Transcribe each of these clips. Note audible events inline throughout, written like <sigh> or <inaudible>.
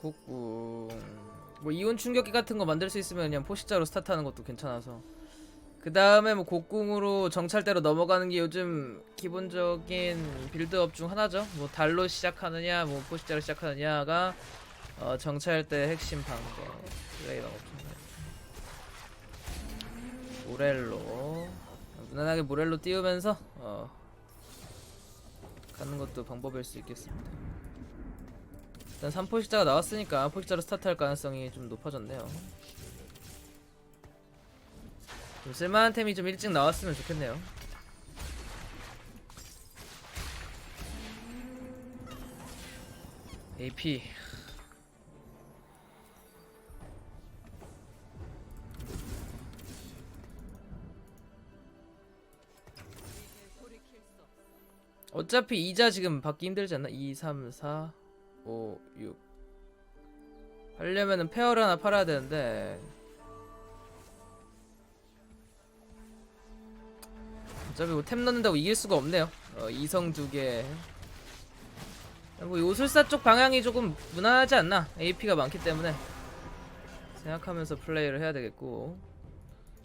곡궁 뭐 이온 충격기 같은 거 만들 수 있으면 그냥 포식자로 스타트하는 것도 괜찮아서 그 다음에 뭐 곡궁으로 정찰대로 넘어가는 게 요즘 기본적인 빌드업 중 하나죠. 뭐 달로 시작하느냐, 뭐 포식자로 시작하느냐가 어, 정찰대 핵심 방법. 플레이 방법 중 하나. 모렐로 무난하게 모렐로 띄우면서 어, 가는 것도 방법일 수 있겠습니다. 일단 3포식자가 나왔으니까 포식자로 스타트할 가능성이 좀 높아졌네요. 좀 쓸만한 템이 좀 일찍 나왔으면 좋겠네요. AP 어차피 이자 지금 받기 힘들지 않나? 2, 3, 4, 5, 6 하려면은 페어를 하나 팔아야 되는데. 어차피 뭐템 넣는다고 이길 수가 없네요. 어, 이성 두개. 뭐 요술사 쪽 방향이 조금 무난하지 않나? AP가 많기 때문에. 생각하면서 플레이를 해야 되겠고.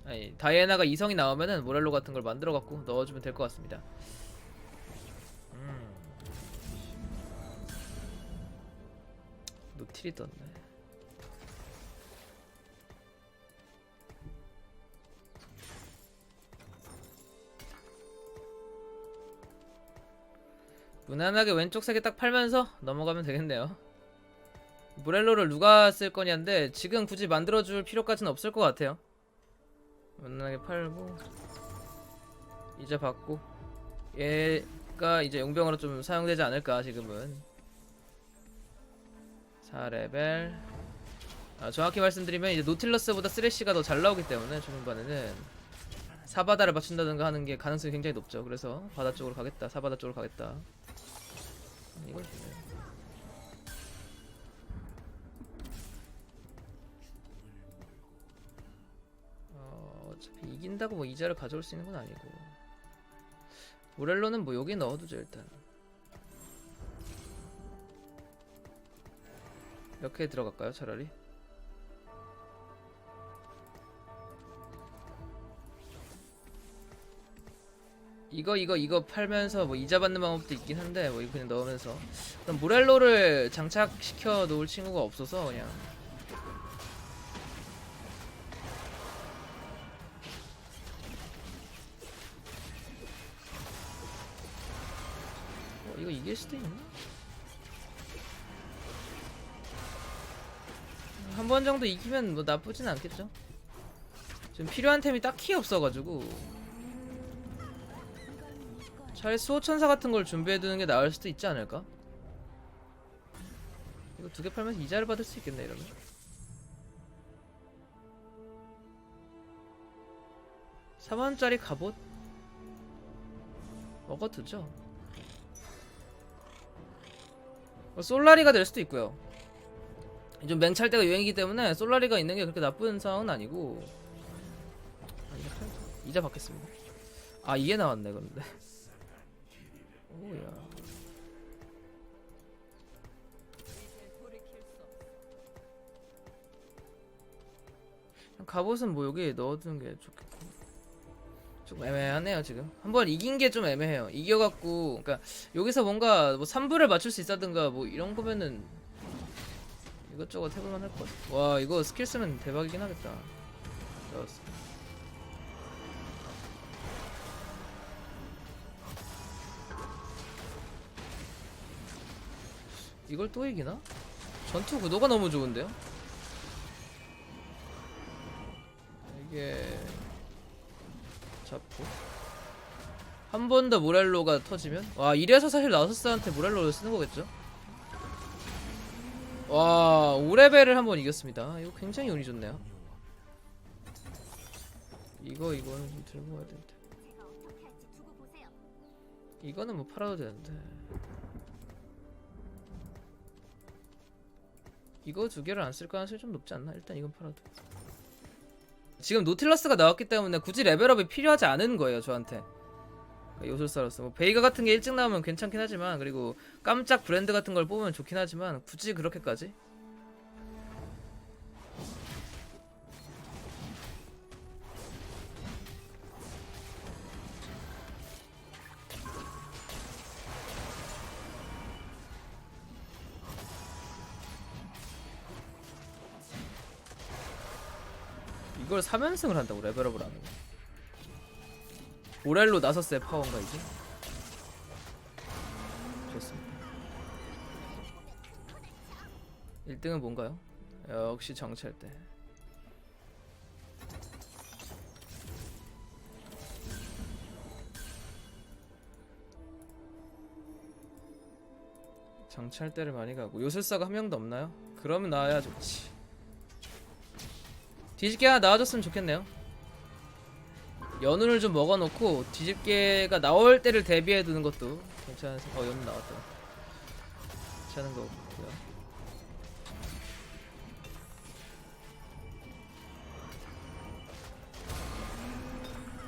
아니 다이애나가 이성이 나오면은 모렐로 같은 걸 만들어 갖고 넣어주면 될 것 같습니다 틸이 떴네 무난하게 왼쪽 세개 딱 팔면서 넘어가면 되겠네요. 모렐로를 누가 쓸 거냐인데 지금 굳이 만들어줄 필요까지는 없을 것 같아요. 무난하게 팔고 이제 받고 얘가 이제 용병으로 좀 사용되지 않을까 지금은 4레벨 아, 정확히 말씀드리면 이제 노틸러스보다 쓰레쉬가 더 잘 나오기 때문에 초중반에는 사바다를 맞춘다든가 하는 게 가능성이 굉장히 높죠. 그래서 바다 쪽으로 가겠다. 사바다 쪽으로 가겠다. 이걸 주네. 어, 어차피 이긴다고 뭐 이자를 가져올 수 있는 건 아니고 모렐로는 뭐 여기 넣어두죠 일단 이렇게 들어갈까요 차라리? 이거 이거 이거 팔면서 뭐 이자 받는 방법도 있긴 한데 뭐 이거 그냥 넣으면서 그럼 모렐로를 장착시켜 놓을 친구가 없어서 그냥 어, 이거 이길 수도 있나? 정도 이기면 뭐 나쁘진 않겠죠? 지금 필요한 템이 딱히 없어가지고. 차라리 수호천사 같은 걸 준비해두는 게 나을 수도 있지 않을까? 이거 두 개 팔면서 이자를 받을 수 있겠네 이러면. 4만원짜리 갑옷? 먹어두죠. 어, 솔라리가 될 수도 있고요 좀 맹찰때가 유행이기 때문에 솔라리가 있는 게 그렇게 나쁜 상황은 아니고. 아. 이자 받겠습니다. 아 이게 나왔네 근데. 오야. 갑옷은 뭐 여기 넣어두는 게 좋겠고. 좀 애매하네요 지금. 한번 이긴 게 좀 애매해요. 이겨갖고 그러니까 여기서 뭔가 뭐 3부를 맞출 수 있다든가 뭐 이런 거면은 이것저것 해볼만 할 것 와 이거 스킬 쓰면 대박이긴 하겠다 좋았어 이걸 또 이기나? 전투 구도가 너무 좋은데요? 이게 잡고 한 번 더 모렐로가 터지면 와 이래서 사실 나서스한테 모렐로를 쓰는 거겠죠? 와 5레벨을 한번 이겼습니다. 이거 굉장히 운이 좋네요. 이거 이거는 좀 들고 가야 되는데. 이거는 뭐 팔아도 되는데. 이거 두 개를 안 쓸 가능성이 좀 높지 않나? 일단 이건 팔아도. 지금 노틸러스가 나왔기 때문에 굳이 레벨업이 필요하지 않은 거예요 저한테 요술사로서. 뭐 베이가 같은 게 일찍 나오면 괜찮긴 하지만 그리고 깜짝 브랜드 같은 걸 뽑으면 좋긴 하지만 굳이 그렇게까지? 이걸 3연승을 한다고 레벨업을 하는 거야 오렐로 나섰어요 파워인가 이제? 좋습니다. 1등은 뭔가요? 역시 정찰대. 정찰대를 많이 가고. 요술사가 한 명도 없나요? 그러면 나와야 좋지. 뒤집개 하나 나와줬으면 좋겠네요 연운을 좀 먹어놓고 뒤집개가 나올 때를 대비해 두는 것도 괜찮은 생- 어 연운 나왔다. 괜찮은 거 같고요.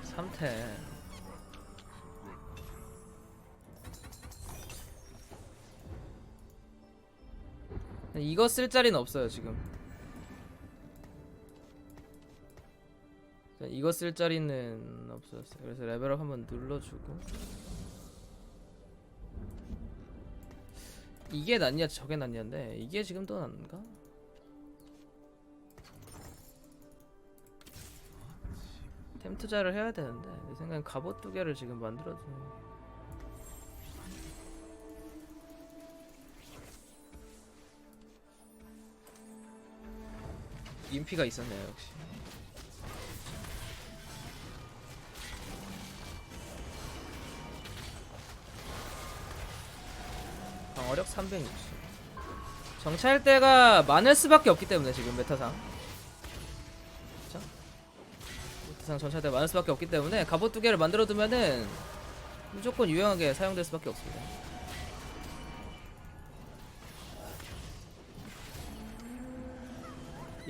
삼태. 이거 쓸 자리는 없어요 지금 이거 쓸 자리는 없었어요. 그래서 레벨업 한번 눌러주고 이게 낫냐 저게 낫냐인데 이게 지금 더 낫는가? 템 투자를 해야 되는데 내 생각엔 갑옷 두 개를 지금 만들어주는 인피가 있었네요 역시 방어력 360 정찰대가 많을 수밖에 없기 때문에 지금 메타상. 그쵸? 메타상 정찰대 많을 수밖에 없기 때문에 갑옷 두 개를 만들어 두면은 무조건 유용하게 사용될 수밖에 없습니다.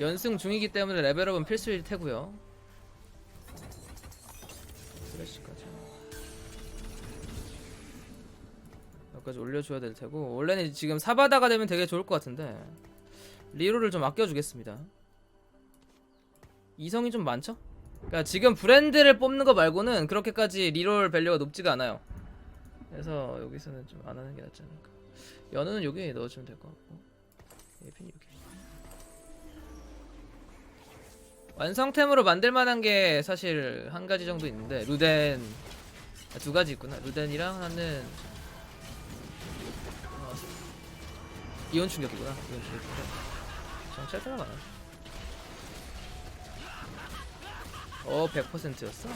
연승 중이기 때문에 레벨업은 필수일 테고요 여기까지 올려줘야 될 테고 원래는 지금 사바다가 되면 되게 좋을 것 같은데 리로를 좀 아껴주겠습니다. 이성이 좀 많죠? 그러니까 지금 브랜드를 뽑는 거 말고는 그렇게까지 리롤 밸류가 높지가 않아요. 그래서 여기서는 좀 안 하는 게 낫지 않을까. 연우는 여기 넣어주면 될 것 같고 예핀 여기. 완성템으로 만들 만한 게 사실 한 가지 정도 있는데 루덴 아, 두 가지 있구나. 루덴이랑 하나는 이온 충격이구나. 이온 충격인데 정찰대가 많아. 어 100%였어?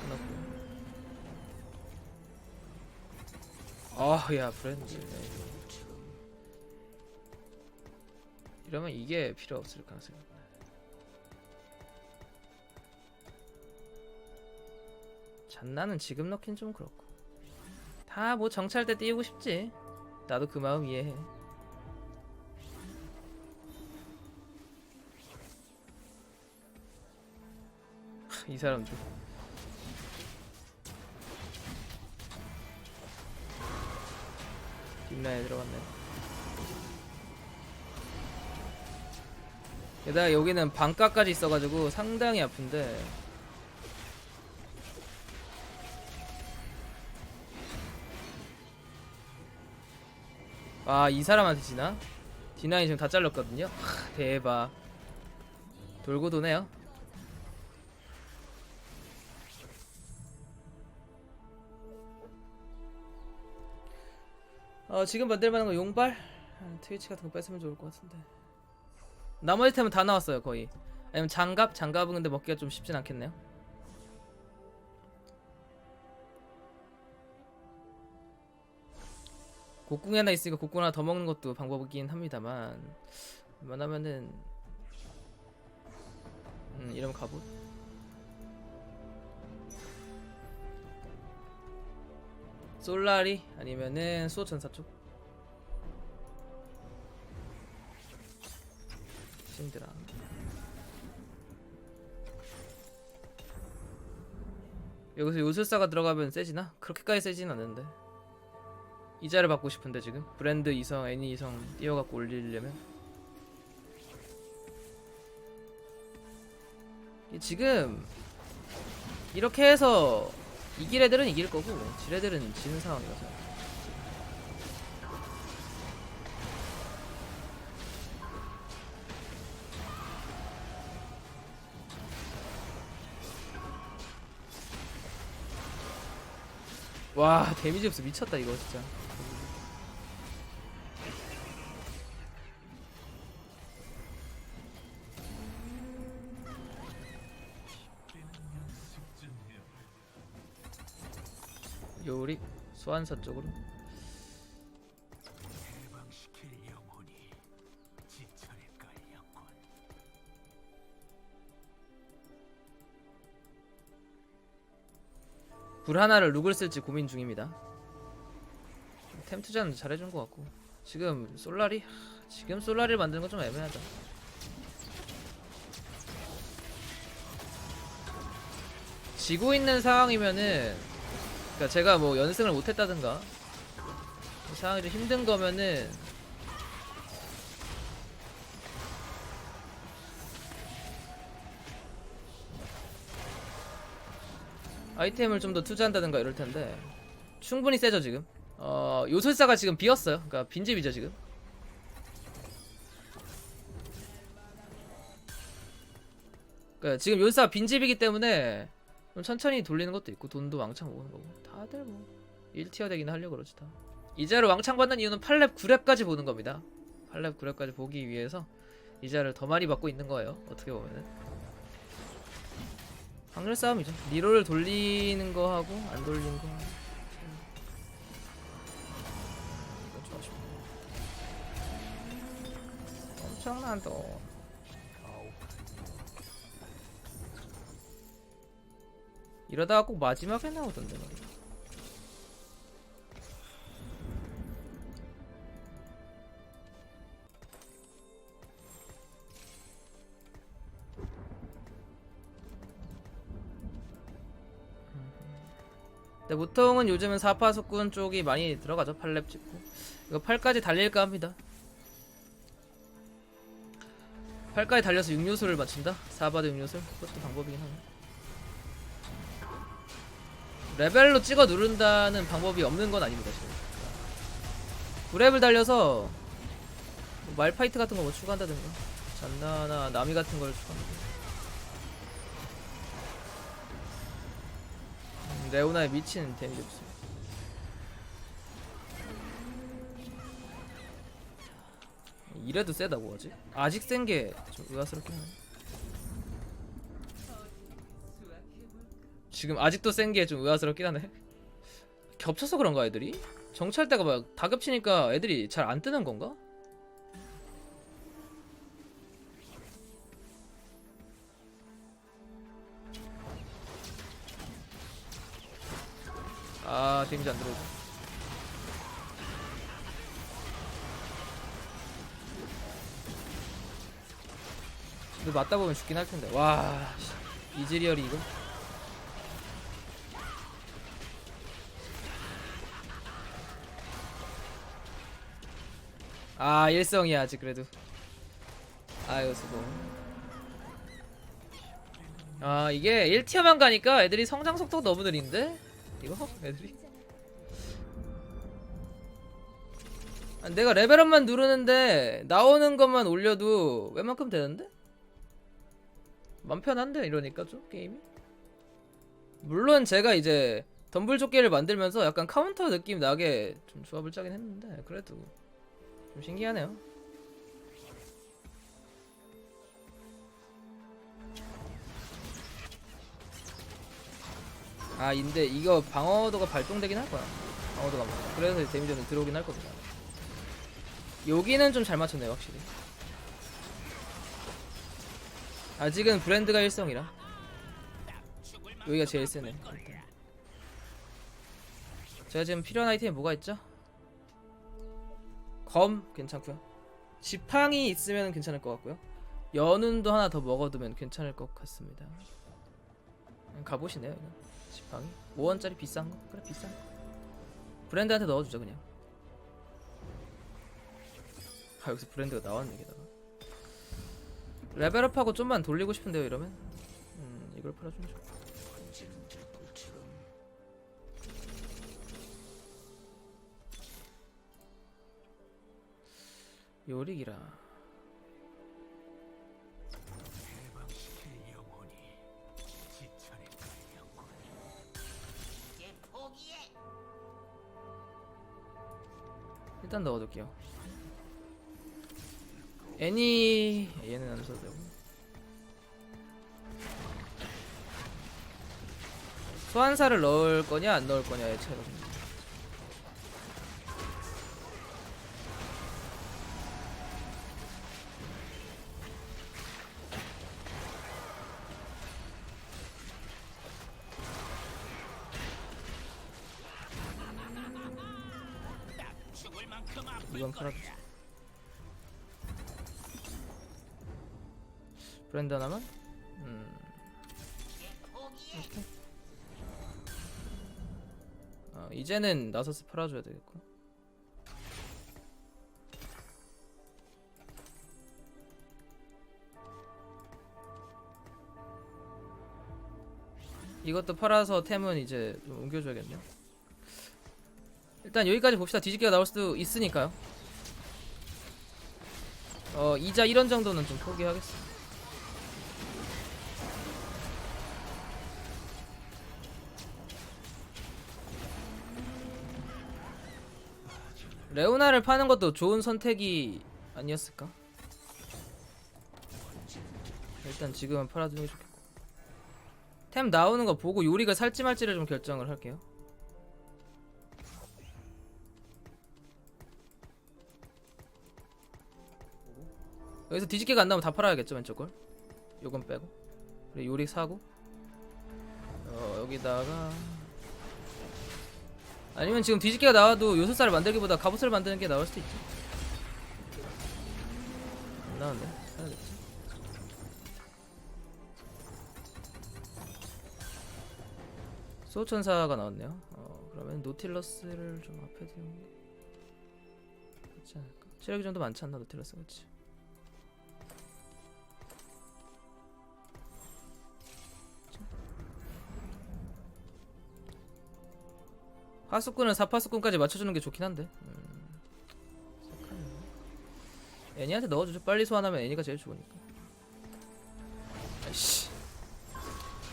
끝났고 아 야 브랜드 에이. 이러면 이게 필요 없을 가능성이 있네. 잔나는 지금 넣긴 좀 그렇고 다 뭐 정찰대 띄우고 싶지. 나도 그 마음 이해해. 하, 이 사람들 뒷라인에 들어갔네. 게다가 여기는 방가까지 있어가지고 상당히 아픈데 아 이 사람한테 지나? 디나이 지금 다 잘렸거든요? 하, 대박 돌고 도네요 어 지금 만들 만한 거 용발? 아, 트위치 같은 거 뺐으면 좋을 것 같은데 나머지 템은 다 나왔어요 거의 아니면 장갑? 장갑은 근데 먹기가 좀 쉽진 않겠네요 곡궁이 하나 있으니까 곡궁 하나 더 먹는 것도 방법이긴 합니다만 웬만하면은 음 이러면 갑옷 솔라리? 아니면은 수호천사 쪽? 신드라. 여기서 요술사가 들어가면 세지나? 그렇게까지 세진 않는데 이자를 받고 싶은데 지금? 브랜드 이성 애니 이성 띄워갖고 올리려면? 지금 이렇게 해서 이길 애들은 이길 거고 질 애들은 지는 상황이라서. 와 데미지 없어. 미쳤다 이거 진짜. 소환사 쪽으로 해방시킬 영혼이 지천일걸렸군. 불 하나를 룩을 쓸지 고민 중입니다. 템 투자는 잘해준 것 같고 지금 솔라리 하, 지금 솔라리를 만드는 건 좀 애매하다. 지고 있는 상황이면은 그러니까 제가 뭐 연승을 못했다든가 이 상황이 좀 힘든 거면은 아이템을 좀 더 투자한다든가 이럴 텐데 충분히 세죠 지금. 어 요술사가 지금 비었어요. 그러니까 빈집이죠 지금. 그러니까 지금 요술사가 빈집이기 때문에 좀 천천히 돌리는 것도 있고 돈도 왕창 모으는 거고 다들 뭐 1티어 되긴 하려고 그러지 다 이자를 왕창 받는 이유는 8렙 9렙까지 보는 겁니다 8렙 9렙까지 보기 위해서 이자를 더 많이 받고 있는 거예요 어떻게 보면은 확률 싸움이죠. 리로를 돌리는 거 하고 안 돌리는 거. 싶어. 엄청난 돈. 이러다가 꼭 마지막에 나오던데 말이야. 근데 보통은 요즘은 4파 속군 쪽이 많이 들어가죠. 8렙 찍고. 이거 8까지 달릴까 합니다. 8까지 달려서 6요소를 맞춘다? 4바드 6요소? 그것도 방법이긴 하네. 레벨로 찍어 누른다는 방법이 없는 건 아닙니다, 지금. 9렙을 달려서 뭐 말파이트 같은 거 뭐 추가한다든가 잔나나 나미 같은 걸 추가한다든가 음, 레오나의 미친 데미지 없습니다. 이래도 세다고 하지? 아직 센 게 좀 의아스럽긴 하네. 지금 아직도 센 게 좀 의아스럽긴 하네. <laughs> 겹쳐서 그런가 애들이? 정찰대가 막 다 겹치니까 애들이 잘 안 뜨는 건가? 아 데미지 안 들어오고 근데 맞다 보면 죽긴 할 텐데 와 씨, 이즈리얼이 이거 아 일성이야 아직 그래도. 아유 수고. 아 이게 1티어만 가니까 애들이 성장 속도가 너무 느린데? 이거? 애들이? 아, 내가 레벨업만 누르는데 나오는 것만 올려도 웬만큼 되는데? 맘 편한데? 이러니까 좀 게임이? 물론 제가 이제 덤블 조끼를 만들면서 약간 카운터 느낌 나게 좀 조합을 짜긴 했는데 그래도 좀 신기하네요 아 근데 이거 방어도가 발동되긴 할 거야 방어도가 뭐. 그래서 데미지는 들어오긴 할 겁니다 여기는 좀 잘 맞췄네요 확실히 아직은 브랜드가 일성이라 여기가 제일 세네 일단. 제가 지금 필요한 아이템이 뭐가 있죠? 검 괜찮고요. 지팡이 있으면 괜찮을 것 같고요. 연운도 하나 더 먹어두면 괜찮을 것 같습니다. 가보시네요 이거. 지팡이. 5원짜리 비싼 거? 그래 비싼 거. 브랜드한테 넣어주죠 그냥. 아 여기서 브랜드가 나왔네 게다가. 레벨업하고 좀만 돌리고 싶은데요 이러면? 음 이걸 팔아주면 좋 요리기라. 일단 넣어둘게요. 애니 얘는 안 써도 되고. 소환사를 넣을 거냐 안 넣을 거냐의 차이로. 팔아. 브랜드 하나만? 음. 오케이. 어, 이제는 나서스 팔아줘야 되겠고. 이것도 팔아서 템은 이제 좀 옮겨줘야겠네요. 일단 여기까지 봅시다. 뒤집개가 나올 수도 있으니까요. 어 이자 1원 정도는 좀 포기하겠습니다. 레오나를 파는 것도 좋은 선택이 아니었을까? 일단 지금은 팔아두는 게 좋겠고 템 나오는 거 보고 요리가 살지 말지를 좀 결정을 할게요 여기서 뒤집개가 안 나오면 다 팔아야겠죠 왼쪽 걸 요건 빼고. 그리고 요리 사고. 어 여기다가. 아니면 지금 뒤집개가 나와도 요술사를 만들기보다 갑옷을 만드는 게 나을 수도 있죠 안 나왔네. 사야겠지. 소천사가 나왔네요. 어 그러면 노틸러스를 좀 앞에 두는 게 좋지 않을까? 체력이 좀 더 많지 않나 노틸러스 그렇지 하수꾼은 사파수꾼까지 맞춰주는 게 좋긴 한데. 음. 애니한테 넣어주죠. 빨리 소환하면 애니가 제일 좋으니까. 아이씨.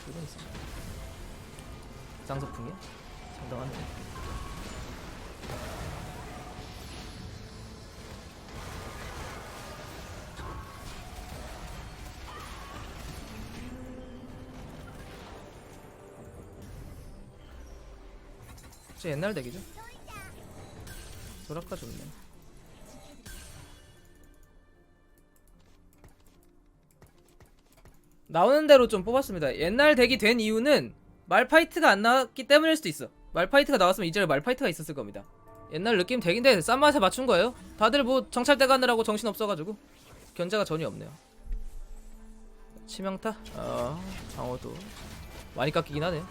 이건 있어 쌍소풍이야? 상당하네 저 옛날 덱이죠? 소라카 좋네. 나오는 대로 좀 뽑았습니다. 옛날 덱이 된 이유는 말파이트가 안 나왔기 때문일 수도 있어. 말파이트가 나왔으면 이제 말파이트가 있었을 겁니다. 옛날 느낌 덱인데 싼 맛에 맞춘 거예요. 다들 뭐 정찰대 가느라고 정신 없어가지고 견제가 전혀 없네요. 치명타? 아 방어도 많이 깎이긴 하네요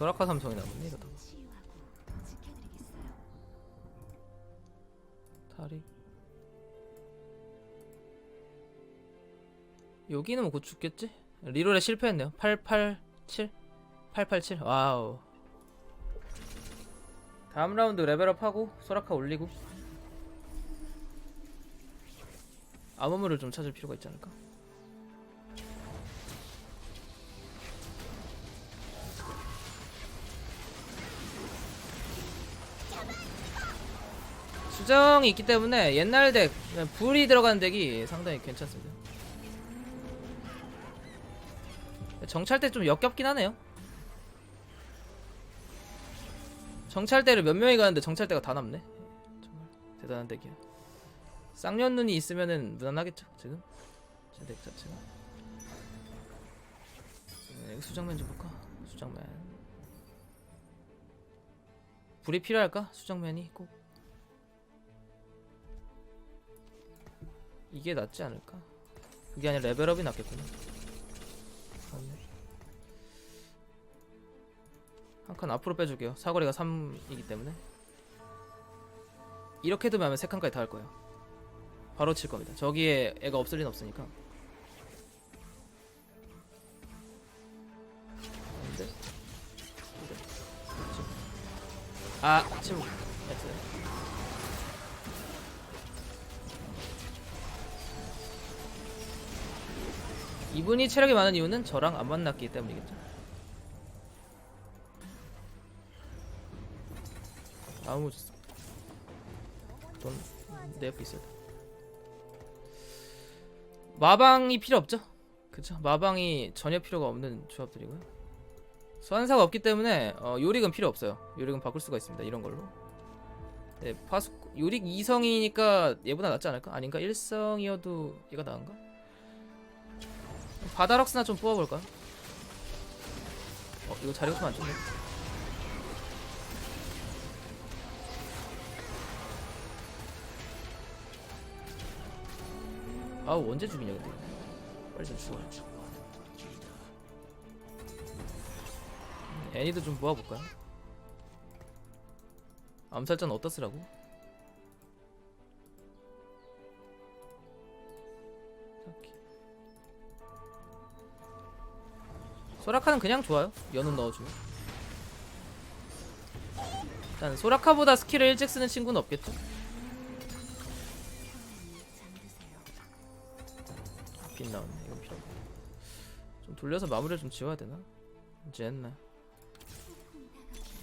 소라카 삼성이 나왔네 이러다. 다리 여기는 뭐 곧 죽겠지? 리롤에 실패했네요 887 887 와우 다음 라운드 레벨업하고 소라카 올리고 암호물을 좀 찾을 필요가 있지 않을까? 수정이 있기 때문에 옛날 덱 그냥 불이 들어가는 덱이 상당히 괜찮습니다. 정찰대 좀 역겹긴 하네요. 정찰대를 몇 명이 가는데 정찰대가 다 남네. 정말 대단한 덱이야. 쌍년 눈이 있으면은 무난하겠죠 지금 제덱 자체가. 네, 수정면 좀 볼까? 수정면. 불이 필요할까? 수정면이 꼭. 이게 낫지 않을까? 그게 아니라 레벨업이 낫겠구나. 한 칸 앞으로 빼줄게요. 사거리가 3이기 때문에. 이렇게 두면 세 칸까지 다 할 거예요. 바로 칠 겁니다. 저기에 애가 없을 리는 없으니까. 아, 이분이 체력이 많은 이유는 저랑 안 만났기 때문이겠죠. 아무 돈내 옆에 있어야 돼. 마방이 필요 없죠? 그쵸? 마방이 전혀 필요가 없는 조합들이고요. 소환사가 없기 때문에 어, 요릭은 필요 없어요. 요릭은 바꿀 수가 있습니다. 이런 걸로. 네, 파수 요릭 2성이니까 얘보다 낫지 않을까? 아닌가? 1성이어도 얘가 나은가? 바다럭스나 좀 뽑아볼까요? 어, 이거 자리가 좀안 좋네. 아우 언제 죽이냐 근데 빨리 좀 죽어 애니도 좀 모아볼까요? 암살자는 어디다 쓰라고? 소라카는 그냥 좋아요 연운 넣어주면 일단 소라카보다 스킬을 일찍 쓰는 친구는 없겠죠? 빈 나왔네 이건 필요 없고 좀 돌려서 마무리를 좀 지워야 되나? 이제 했나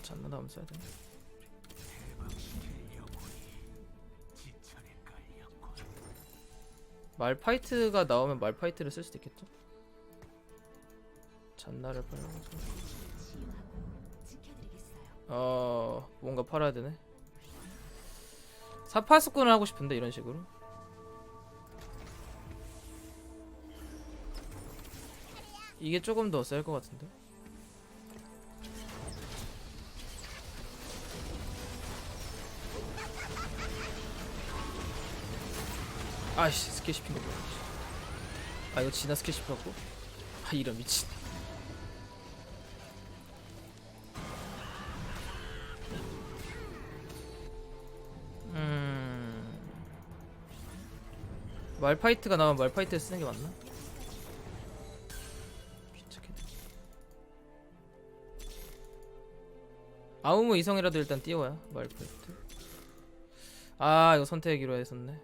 잔나 다음 써야 되나? 말파이트가 나오면 말파이트를 쓸 수도 있겠죠? 잔나를 지켜드리겠어요. 어 뭔가 팔아야 되네. 사파수꾼을 하고 싶은데 이런 식으로. 이게 조금 더 셀 것 같은데? 아이씨 씹힌 거 뭐야 아 이거 지나 스킬 씹혔고? 아 이런 미친 말파이트가 나오면 말파이트 쓰는 게 맞나? 아우무 이성이라도 일단 띄워야 말파이트. 아 이거 선택하기로 했었네.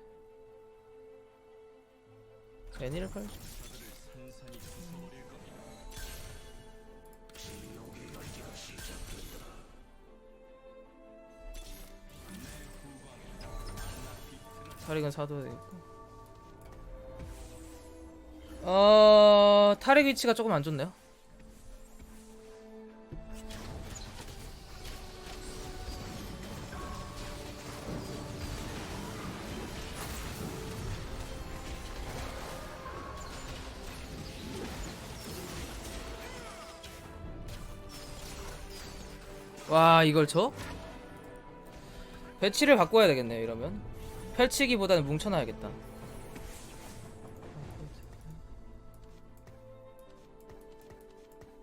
애니를 팔죠. 타릭은 사둬야 되겠고. 어 타릭 위치가 조금 안 좋네요. 와 이걸 쳐? 배치를 바꿔야 되겠네요 이러면 펼치기보다는 뭉쳐놔야겠다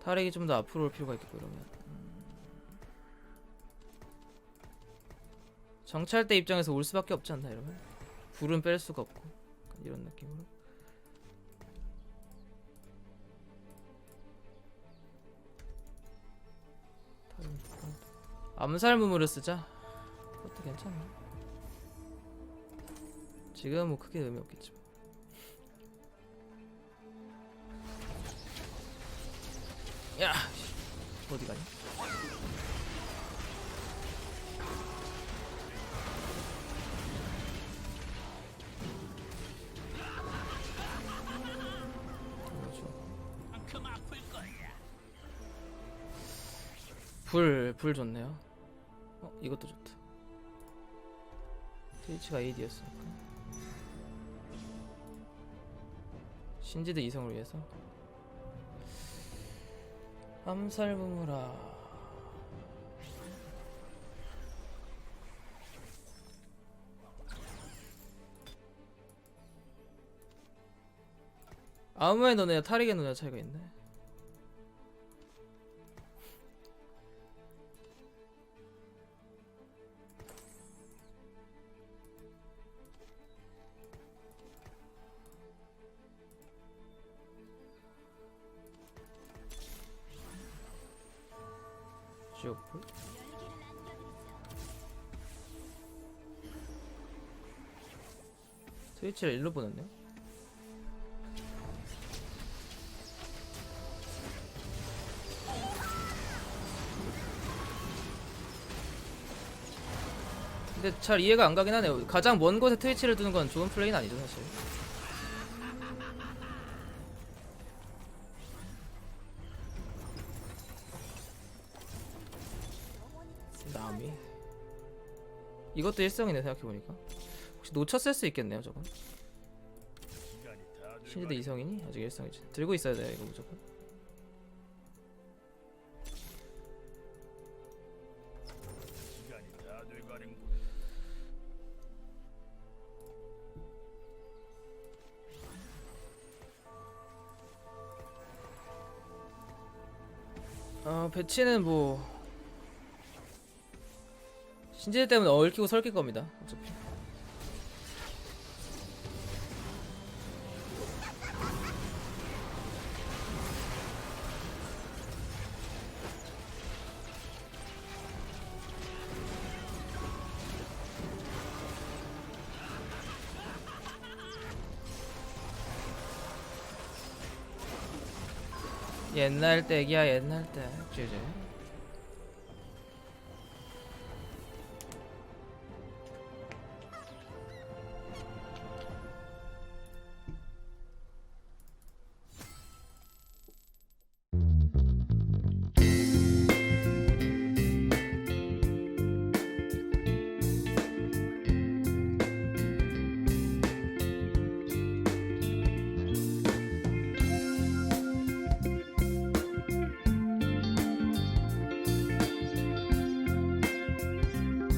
타렉이 좀 더 앞으로 올 필요가 있겠고 이러면 음. 정찰대 입장에서 올 수밖에 없지 않나 이러면 불은 뺄 수가 없고 이런 느낌으로. 암살 무무를 쓰자 그것도 괜찮아 지금 뭐 크게 의미 없겠지 뭐. 야 씨, 어디 가니? 불, 불 좋네요. 어, 이것도 좋다. 트위치가 AD였으니까. 신지드 이성을 위해서. 암살 부무라. 아무의 눈에 타릭의 눈에 차이가 있네. 위치를 일로 보냈네. 근데 잘 이해가 안 가긴 하네요. 가장 먼 곳에 트위치를 두는 건 좋은 플레이는 아니죠, 사실. 남이 이것도 일성이네 생각해보니까 혹시 놓쳤을 수 있겠네요 저건 신지대 이성이니? 아직 일성이지 들고 있어야 돼 이거 무조건 어 배치는 뭐 신지대 때문에 얽히고 설킬 겁니다 어차피 옛날 댁이야 옛날 댁 주제